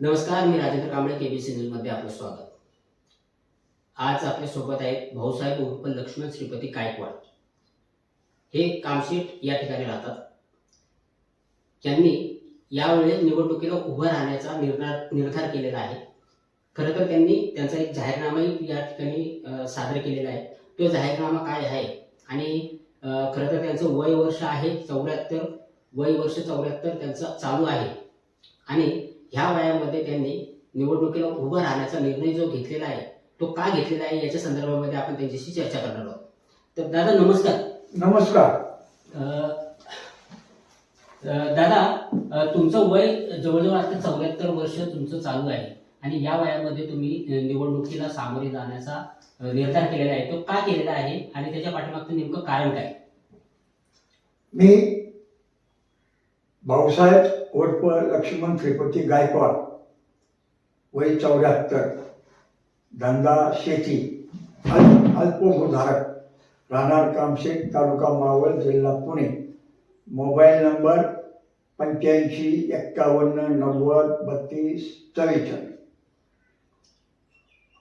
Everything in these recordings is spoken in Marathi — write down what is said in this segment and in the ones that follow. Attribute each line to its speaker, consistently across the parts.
Speaker 1: नमस्कार मी राजेंद्र कांबळे केबीसी न्यूजमध्ये आपलं स्वागत. आज आपल्यासोबत आहेत भाऊसाहेब उर्फ लक्ष्मण श्रीपती गायकवाड. हे कामशेट या ठिकाणी राहतात. त्यांनी यावेळी निवडणुकीला उभं राहण्याचा निर्धार निर्धार केलेला आहे. खरं तर त्यांनी त्यांचा एक जाहीरनामाही या ठिकाणी सादर केलेला आहे. तो जाहीरनामा काय आहे? आणि खरं तर त्यांचं वय वर्ष आहे चौऱ्याहत्तर वय वर्ष चौऱ्याहत्तर त्यांचं चालू आहे. आणि ह्या वयामध्ये त्यांनी निवडणुकीला उभं राहण्याचा निर्णय जो घेतलेला आहे तो का घेतलेला आहे याच्या संदर्भामध्ये आपण त्यांच्याशी चर्चा करणार आहोत. तर दादा नमस्कार.
Speaker 2: नमस्कार.
Speaker 1: दादा तुमचं वय जवळजवळ आता चौऱ्याहत्तर वर्ष तुमचं चालू आहे आणि या वयामध्ये तुम्ही निवडणुकीला सामोरे जाण्याचा निर्धार केलेला आहे. तो का केलेला आहे आणि त्याच्या पाठीमागचं नेमकं कारण काय?
Speaker 2: मी भाऊसाहेब उर्फ लक्ष्मण श्रीपती गायकवाड वय चौऱ्याहत्तर धंदा शेती अल्प अल्पभूधारक राहणार कामशेत तालुका मावळ जिल्हा पुणे. मोबाईल नंबर पंच्याऐंशी एक्कावन्न नव्वद बत्तीस चव्वेचाळीस.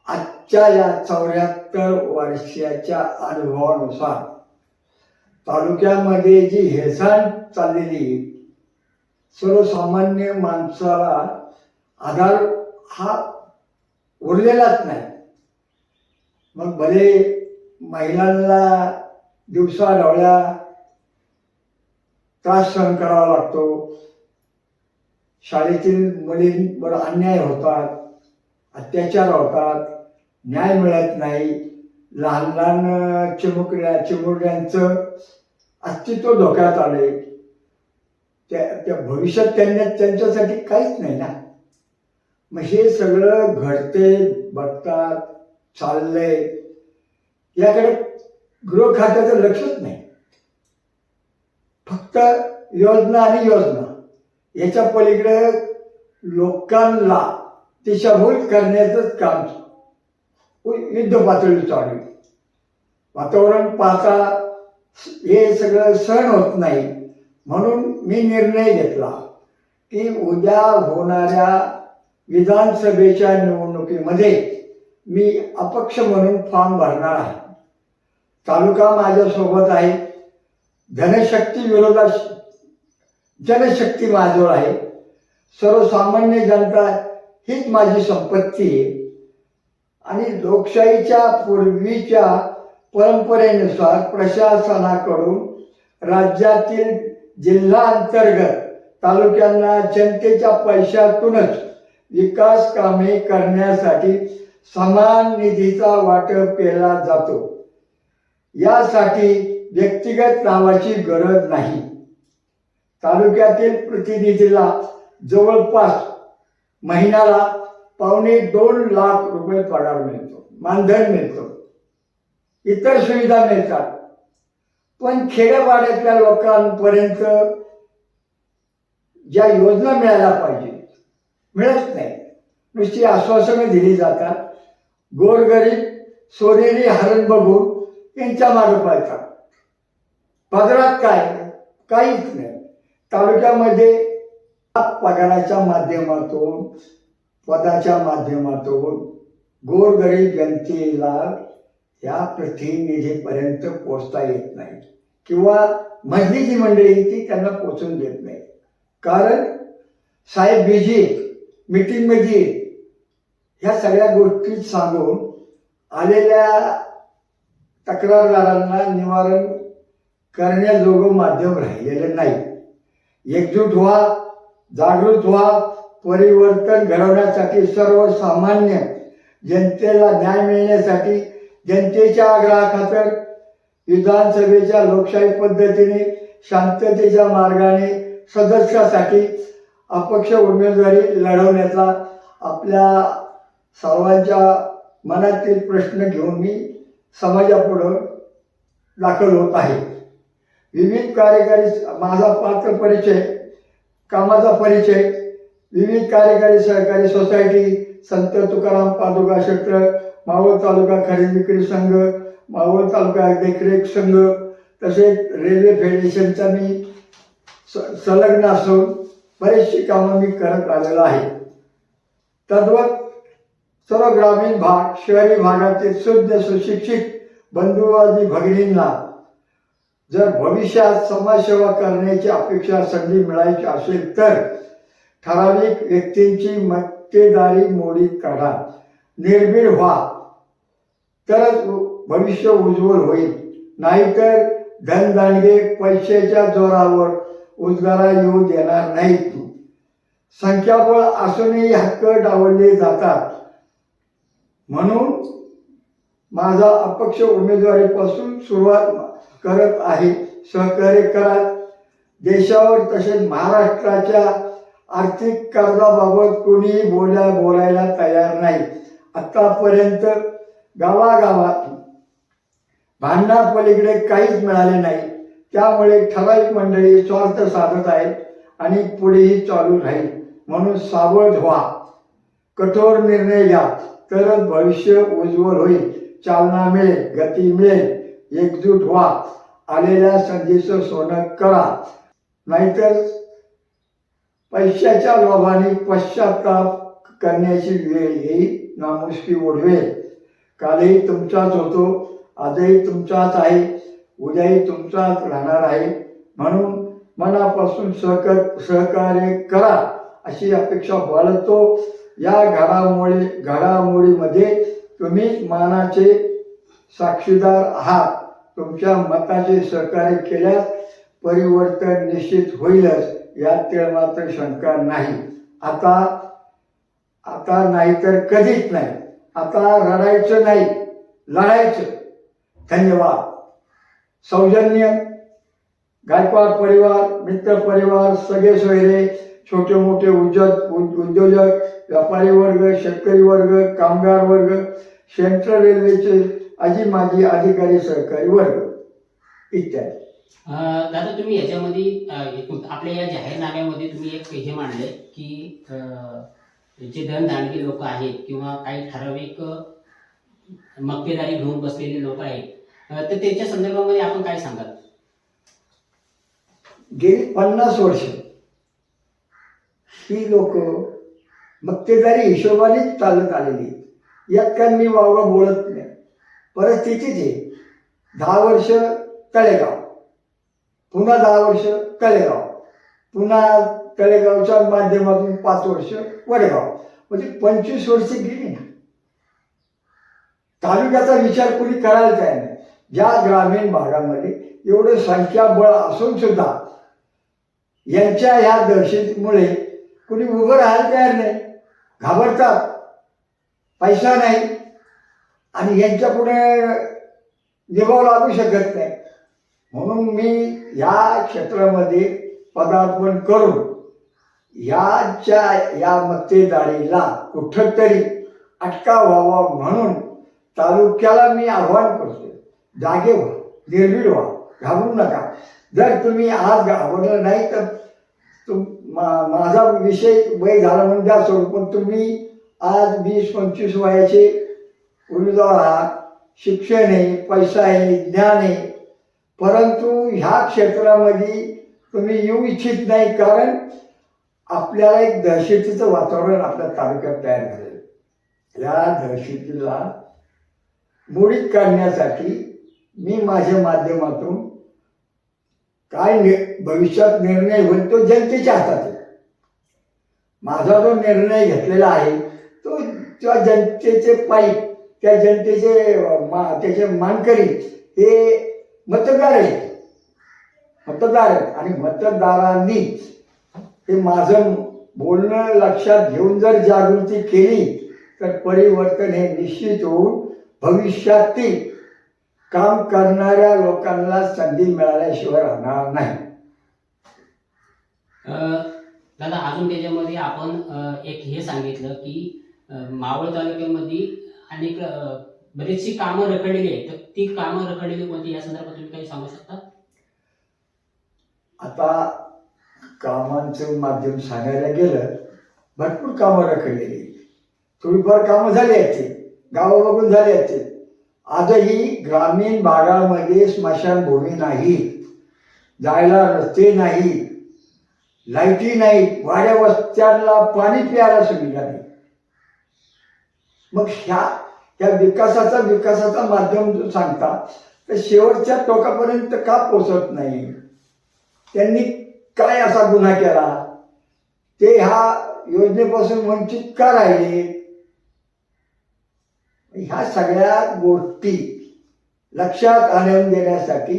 Speaker 2: आजच्या या चौऱ्याहत्तर वर्षाच्या अनुभवानुसार तालुक्यामध्ये जी हेळसांड चाललेली सर्वसामान्य माणसाला आधार हा उरलेलाच नाही. मग भले महिलांना दिवसा ढवळ्या त्रास सहन करावा लागतो. शाळेतील मुलींवर अन्याय होतात अत्याचार होतात न्याय मिळत नाही. लहान लहान चिमुकड्या चिमुरड्यांचं अस्तित्व धोक्यात आले त्या भविष्यात त्यांना त्यांच्यासाठी काहीच नाही ना. मग हे सगळं घडते बघतात चाललंय. याकडे गृह खात्याचं लक्षच नाही. फक्त योजना आणि योजना. याच्या पलीकडे लोकांना दिशाभूल करण्याचंच काम युद्ध पातळी चालू. आहे. वातावरण पाहता हे सगळं सहन होत नाही. म्हणून मी निर्णय घेतला की उद्या होणाऱ्या विधानसभेच्या निवडणुकीमध्ये मी अपक्ष म्हणून फॉर्म भरणार आहे. तालुका माझ्यासोबत आहे. धनशक्ती विरोधात जनशक्ती माझ्यावर आहे. सर्वसामान्य जनता हीच माझी संपत्ती आहे. आणि लोकशाहीच्या पूर्वीच्या परंपरेनुसार प्रशासनाकडून राज्यातील जिल्हा अंतर्गत तालुक्यांना जनतेच्या पैशातूनच विकास कामे करण्यासाठी समान निधीचा वाटप केला जातो. यासाठी व्यक्तिगत नावाची गरज नाही. तालुक्यातील प्रतिनिधीला जवळपास महिन्याला पावणे दोन लाख रुपये पगार मिळतो मानधन मिळतो. इतर सुविधा मिळतात. पण खेड्यापाड्यातल्या लोकांपर्यंत ज्या योजना मिळायला पाहिजे मिळत नाही. नुसती आश्वासनं दिली जातात. गोरगरीब सोनेरी हरण बघून यांच्या मागे पाहतात पगारात काय? काहीच नाही. तालुक्यामध्ये पगाराच्या माध्यमातून पदाच्या माध्यमातून गोरगरीब जनतेला या प्रतिनिधीपर्यंत पोचता येत नाही. किंवा मधली जी मंडळी आहे ती त्यांना पोचून देत नाही. कारण साहेब बिझी मिटिंगमध्ये मीटिंगमध्ये ह्या सगळ्या गोष्टी सांगून आलेल्या तक्रारदारांना निवारण करण्याजोगं माध्यम राहिलेलं नाही. एकजूट व्हा जागृत व्हा परिवर्तन घडवण्यासाठी सर्वसामान्य जनतेला न्याय मिळण्यासाठी जनतेच्या आग्रहाखातर विधानसभेच्या लोकशाही पद्धतीने शांततेच्या मार्गाने सदस्यासाठी अपक्ष उमेदवारी लढवण्याचा आपल्या सर्वांच्या मनातील प्रश्न घेऊन मी समाजापुढं दाखल होत आहे. विविध कार्यकारी माझा पात्र परिचय कामाचा परिचय विविध कार्यकारी सहकारी सोसायटी संत तुकाराम पादुका क्षेत्र मावळ तालुका खरेदी विक्री संघ मावळ तालुका देखरेख संघ तसेच रेल्वे फेडरेशनचा मी स संलग्न असून बरेचशी कामं मी करत आलेलो आहे. तद्वत सर्व ग्रामीण भाग शहरी भागातील शुद्ध सुशिक्षित बंधुवादी भगिनींना जर भविष्यात समाजसेवा करण्याची अपेक्षा संधी मिळायची असेल तर ठराविक व्यक्तींची मक्तेदारी मोडीत काढा. निर्भीड व्हा. तरच भविष्य उज्ज्वल होईल. नाहीतर धनदांडगे पैशाच्या जोरावर उद्गारा येऊ देणार नाहीत. संख्याबळ असूनही हक्क डावलले जातात. म्हणून माझा अपक्ष उमेदवारीपासून सुरुवात करत आहे. सहकार्य करा. देशावर तसेच महाराष्ट्राच्या आर्थिक कर्जाबाबत कोणीही बोला बोलायला तयार नाही. आतापर्यंत गावागावात. भांडणापलीकडे काहीच मिळाले नाही. त्यामुळे ठराविक मंडळी स्वार्थ साधत आहेत आणि पुढेही चालू राहील. म्हणून सावध व्हा. कठोर निर्णय घ्या. तरच भविष्य उज्ज्वल होईल. चालना मिळेल गती मिळेल. एकजूट व्हा. आलेल्या संधीचं सोनं करा. नाहीतर पैशाच्या लोभाने पश्चाताप करण्याची वेळ येईल. नामुष्की ओढवेल. कालही तुमचाच होतो आजही तुमचाच आहे उद्याही तुमचाच राहणार आहे. म्हणून मनापासून सहकार सहकार्य करा अशी अपेक्षा बाळगतो. या घडामोडी घडामोडीमध्ये तुम्ही मानाचे साक्षीदार आहात. तुमच्या मताचे सहकार्य केल्यास परिवर्तन निश्चित होईलच यात ते मात्र शंका नाही. आता आता नाही तर कधीच नाही. आता रडायचं नाही. लढायचं. धन्यवाद. सौजन्य गायकवाड परिवार मित्र परिवार सगळे सोयरे छोटे मोठे उद्योग उद्योजक व्यापारी वर्ग शेतकरी वर्ग कामगार वर्ग सेंट्रल रेल्वेचे आजी माजी अधिकारी सहकारी वर्ग इत्यादी.
Speaker 1: दादा तुम्ही याच्यामध्ये आपल्या या जाहीरनाम्यामध्ये तुम्ही एक हे मांडले की जे धनदांडगे लोक आहेत किंवा काही ठराविक मक्तेदारी घेऊन बसलेले लोक आहेत. तर त्याच्या संदर्भामध्ये आपण काय सांगाल?
Speaker 2: गेली पन्नास वर्ष ही लोक मक्तेदारी हिशोबानेच चालत आलेली यात काय मी वावगा बोलत नाही. परिस्थितीच आहे. दहा वर्ष तळेगाव. पुन्हा दहा वर्ष तळेगाव. पुन्हा तळेगावच्या माध्यमातून पाच वर्ष वडेगाव. म्हणजे पंचवीस वर्ष गेली ना. तालुक्याचा विचार कोणी करायला काय नाही. ज्या ग्रामीण भागामध्ये एवढं संख्याबळ असून सुद्धा यांच्या ह्या दहशतीमुळे कुणी उभं राहायला तयार नाही. घाबरतात. पैसा नाही. आणि यांच्या पुढे निभाव लागू शकत नाही. म्हणून मी या क्षेत्रामध्ये पदार्पण करून याच्या या मक्तेदारीला कुठंतरी अटका व्हावा म्हणून तालुक्याला मी आव्हान करतो जागे व्हा निर्भीड व्हा घाबरू नका. जर तुम्ही आज घाबरलं नाही तर तुम मा- माझा विषय वय झाला म्हणून द्या सोडून पण तुम्ही आज वीस पंचवीस वयाचे उमेदवार आहात. शिक्षण आहे पैसा आहे ज्ञान आहे. परंतु ह्या क्षेत्रामध्ये तुम्ही येऊ इच्छित नाही कारण आपल्याला एक दहशतीचं वातावरण आपल्या तालुक्यात तयार झालेलं या दहशतीला मोडीत काढण्यासाठी मी माझ्या माध्यमातून काय नि- भविष्यात निर्णय होईल तो जनतेच्या हातात आहे. माझा जो निर्णय घेतलेला आहे तो त्या जनतेचे पाईप त्या जनतेचे मा त्याचे मानकरी हे मतदार आहेत. मतदार आहेत. आणि मतदारांनी हे माझं बोलणं लक्षात घेऊन जर जागृती केली तर परिवर्तन हे निश्चित होऊन भविष्यातील काम करणाऱ्या लोकांना संधी मिळाल्याशिवाय राहणार नाही.
Speaker 1: दादा अजून त्याच्यामध्ये आपण एक हे सांगितलं की मावळ तालुक्यामध्ये अनेक बरीचशी कामं रखडलेली आहेत. तर ती कामं रखडलेली कोणती? या संदर्भात तुम्ही काही सांगू शकता?
Speaker 2: आता कामांचं माध्यम सांगायला गेलं भरपूर कामं रखडलेली थोडीफार कामं झाली आहेत. ते गावं बघून झाली आहेत. आजही ग्रामीण भागामध्ये स्मशानभूमी नाही. जायला रस्ते नाही. लाईटी नाही. वाड्या वस्त्यांना पाणी प्यायला सुविधा नाही. मग ह्या ह्या विकासाचा विकासाचा माध्यम जो सांगता तर शेवटच्या टोकापर्यंत का पोचत नाही? त्यांनी काय असा गुन्हा केला? ते ह्या योजनेपासून वंचित का राहिले? ह्या सगळ्या गोष्टी लक्षात आणून देण्यासाठी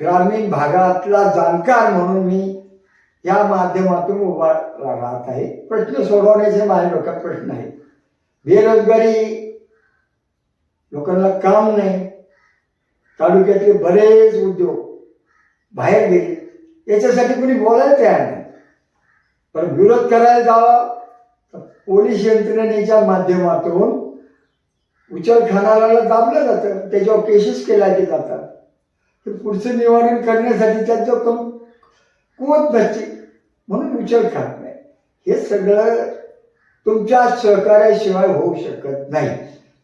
Speaker 2: ग्रामीण भागातला जाणकार म्हणून मी या माध्यमातून उभा राहत आहे. प्रश्न सोडवण्याचे माझ्या डोक्यात प्रश्न आहे बेरोजगारी लोकांना काम नाही. तालुक्यातले बरेच उद्योग बाहेर गेले. याच्यासाठी कुणी बोलायला तयार नाही. पण विरोध करायला जावा तर पोलीस यंत्रणेच्या माध्यमातून उचलखानाला दाबलं जातं त्याच्यावर केसेस केल्या जातात. ते पुढचं निवारण करण्यासाठी त्याचं कम कुवत नसते. म्हणून विचार खात नाही. हे सगळं तुमच्या सहकार्याशिवाय होऊ शकत नाही.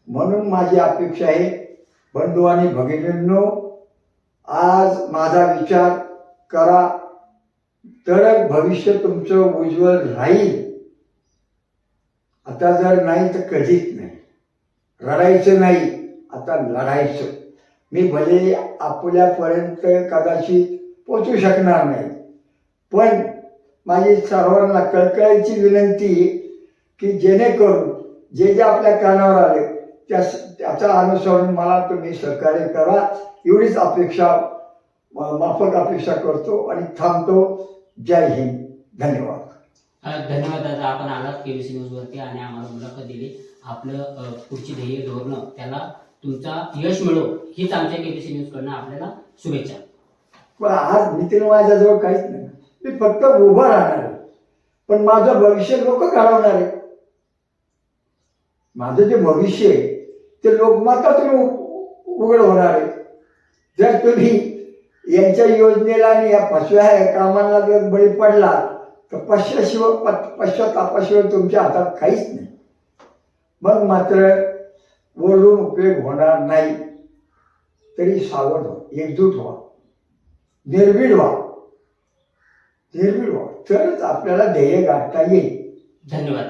Speaker 2: म्हणून माझी अपेक्षा आहे बंधू आणि भगिनींनो आज माझा विचार करा. तर भविष्य तुमचं उज्ज्वल राहील. आता जर नाही तर कधीच नाही. रडायचं नाही आता लढायचं. मी भले आपल्यापर्यंत कदाचित पोचू शकणार नाही. पण माझी सर्वांना कळकळीची विनंती की जेणेकरून जे जे आपल्या कानावर आले त्या त्याचा अनुसरून मला तुम्ही सहकार्य करा. एवढीच अपेक्षा माफक अपेक्षा करतो आणि थांबतो. जय हिंद. धन्यवाद.
Speaker 1: धन्यवाद दादा. आपण आलात के बी सी न्यूजवरती आणि आम्हाला मुलाखत दिली. आपलं पुढची ध्येय धोरणं त्याला तुमचा यश मिळो हीच आमच्या के बी सी न्यूजकडनं आपल्याला शुभेच्छा.
Speaker 2: पण आज नितीन माझ्याजवळ काहीच नाही. मी फक्त उभं राहणार आहे. पण माझं भविष्य लोक घडवणार आहे माझं जे भविष्य आहे ते लोकमतातून उघड होणार आहे. जर तुम्ही यांच्या योजनेला आणि या फसव्या कामांना जर बळी पडला तर पश्चाशिवाय प- पश्चातापाशिवाय तुमच्या हातात काहीच नाही. मग मात्र बोलून उपयोग होणार नाही. तरी सावध व्हा एकजूट व्हा. निर्भीड व्हा. निर्भीड व्हा. तरच आपल्याला ध्येय गाठता येईल.
Speaker 1: धन्यवाद.